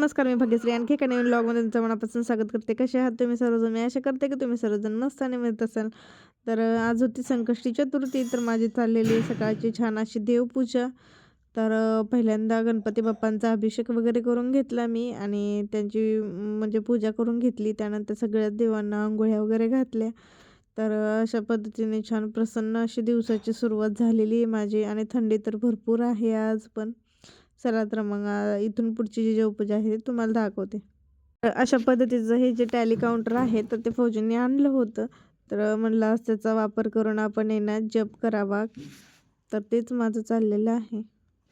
नमस्कार मी भाग्यश्री. आणखी एका नवीन ब्लॉगमध्ये तुमचं मनापासून स्वागत करते. कसे आहात तुम्ही सर्वजण? मी आशा करते की तुम्ही सर्वजण मस्त आणि मिळत असाल. तर आज होती संकष्टी चतुर्थी तर माझी चाललेली सकाळची छान अशी देवपूजा. तर पहिल्यांदा गणपती बाप्पांचा अभिषेक वगैरे करून घेतला मी आणि त्यांची म्हणजे पूजा करून घेतली. त्यानंतर सगळ्या देवांना आंघोळ्या वगैरे घातल्या. तर अशा पद्धतीने छान प्रसन्न अशी दिवसाची सुरुवात झालेली आहे माझी आणि थंडी तर भरपूर आहे आज पण. चला तर मग इथून पुढची जी देवपूजा आहे ती तुम्हाला दाखवते. तर अशा पद्धतीचं हे जे टॅली काउंटर आहे तर ते फौजींनी आणलं होतं. तर म्हणलं त्याचा वापर करून आपण येणार जप करावा. तर तेच माझं चाललेलं आहे.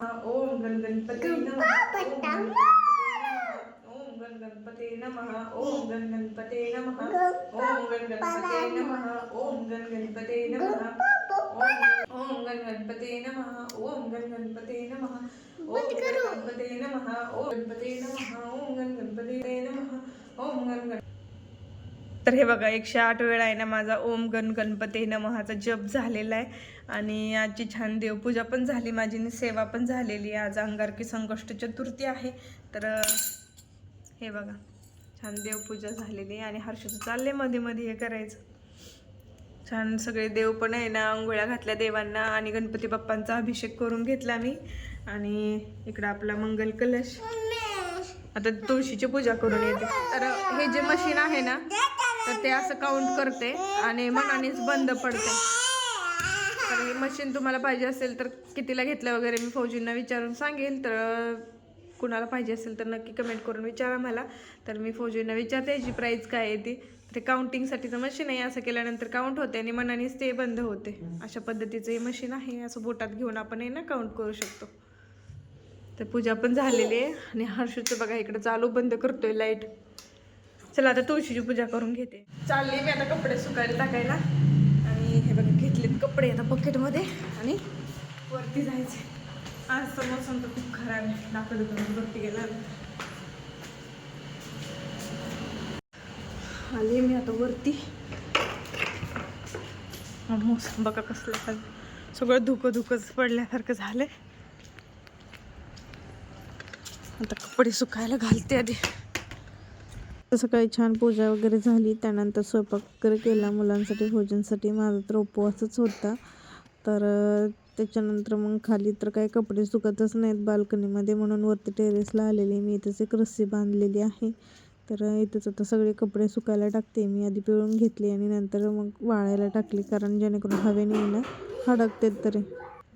ओम ओम गण गणपती नमः. ओम गण गणपती नमः ओम गण गणपती नमः. ओम गण गणपती नमः ओम गण गणपती नमः ओम गण गणपती नमः ओम गणपती नमः ओम गणपती नमः ओम गण गणपती नमः ओम गण गण तर हे बघा एकशे आठ वेळा आहे ना माझा ओम गण गणपती नमहाचा जप झालेला आहे. आणि आजची छान देवपूजा पण झाली माझी आणि सेवा पण झालेली आहे. आज अंगारकी संकष्ट चतुर्थी आहे. तर हे बघा छान देवपूजा झालेली आहे आणि हर्षचं चालले मध्ये मध्ये हे करायचं. छान सगळे देव पण आहे ना आंघोळ्या घातल्या देवांना आणि गणपती बाप्पांचा अभिषेक करून घेतला मी. आणि इकडं आपला मंगल कलश. आता तुळशीची पूजा करून येते. तर हे जे मशीन आहे ना तर ते असं काउंट करते आणि मनानेच बंद पडते. तर हे मशीन तुम्हाला पाहिजे असेल तर कितीला घेतलं वगैरे मी फौजींना विचारून सांगेल तर कुणाला पाहिजे असेल तर नक्की कमेंट करून विचारा मला. तर मी फौजींना विचारते याची प्राईस काय आहे ती. ते काउंटिंगसाठीचं मशीन आहे असं केल्यानंतर काउंट होते आणि मनानेच ते बंद होते. अशा पद्धतीचं हे मशीन आहे असं बोटात घेऊन आपण आहे ना काउंट करू शकतो. तर पूजा पण झालेली आहे आणि हर्षूचं बघा इकडे चालू बंद करतोय लाइट चला आता तुळशीची पूजा करून घेते. चालली मी आता कपडे सुकायला टाकायला. आणि हे बघा घेतलेत कपडे आता पॉकेटमध्ये आणि वरती जायचे आज समोर समजा तर खूप खराब आहे. दाखवत होतं वरती गेला आले मी आता वरती. मोसम बघा कसलं झालं सगळं धुकं धुकंच पडल्यासारखं झालंय. आता कपडे सुकायला घालते आधी. सकाळी छान पूजा वगैरे झाली. त्यानंतर स्वयंपाक वगैरे केला मुलांसाठी भोजनसाठी. माझा तर उपवासच होता. तर त्याच्यानंतर मग खाली तर काही कपडे सुकतच नाहीत बाल्कनीमध्ये म्हणून वरती टेरेसला आलेली मी इथेच एक रस्सी बांधलेली आहे. तर इथंच आता सगळे कपडे सुकायला टाकते. मी आधी पिळून घेतली आणि नंतर मग वाळायला टाकली कारण जेणेकरून हवेने ना. हडकतात तरी.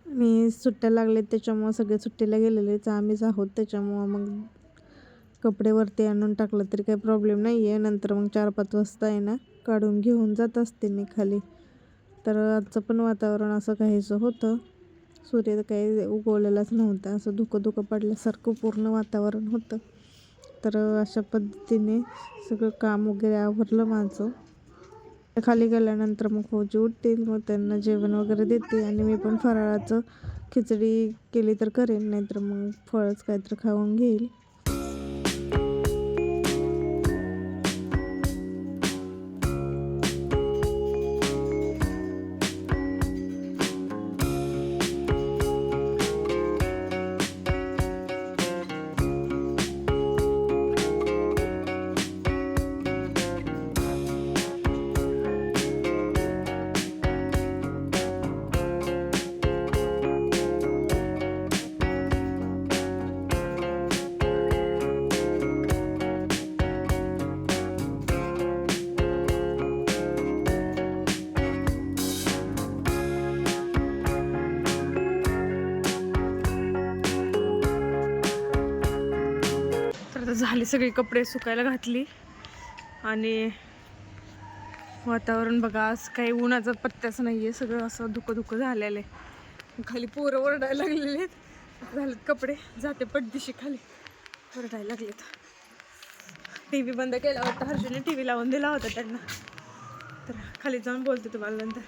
आणि सुट्ट्या लागल्यात त्याच्यामुळं सगळे सुट्टीला गेलेलेच आम्हीच आहोत. त्याच्यामुळं मग कपडे वरती आणून टाकलं तरी काही प्रॉब्लेम नाही आहे नंतर मग चार पाच वाजता आहे ना काढून घेऊन जात असते मी खाली. तर आजचं पण वातावरण असं काहीचं होतं. सूर्य काही उगवलेलाच नव्हता. असं धुकं धुकं पडल्यासारखं पूर्ण वातावरण होतं. तर अशा पद्धतीने सगळं काम वगैरे आवरलं माझं. खाली गेल्यानंतर मग फौजी उठतील मग त्यांना जेवण वगैरे देते आणि मी पण फराळाचं खिचडी केली तर करेन नाहीतर मग फळच काहीतरी खाऊन घेईल. झाले सगळे कपडे सुकायला घातली. आणि वातावरण बघा आज काही उन्हाचा पत्त्याच नाही आहे सगळं असं धुकं धुकं झालेलं आहे. खाली पोरं ओरडायला लागलेले आहेत. झालेत कपडे. जाते पडदिशी खाली. ओरडायला लागलेत. टी व्ही बंद केला होता हर्षूने टी व्ही लावून दिला होता त्यांना. तर खाली जाऊन बोलते तुम्हाला नंतर.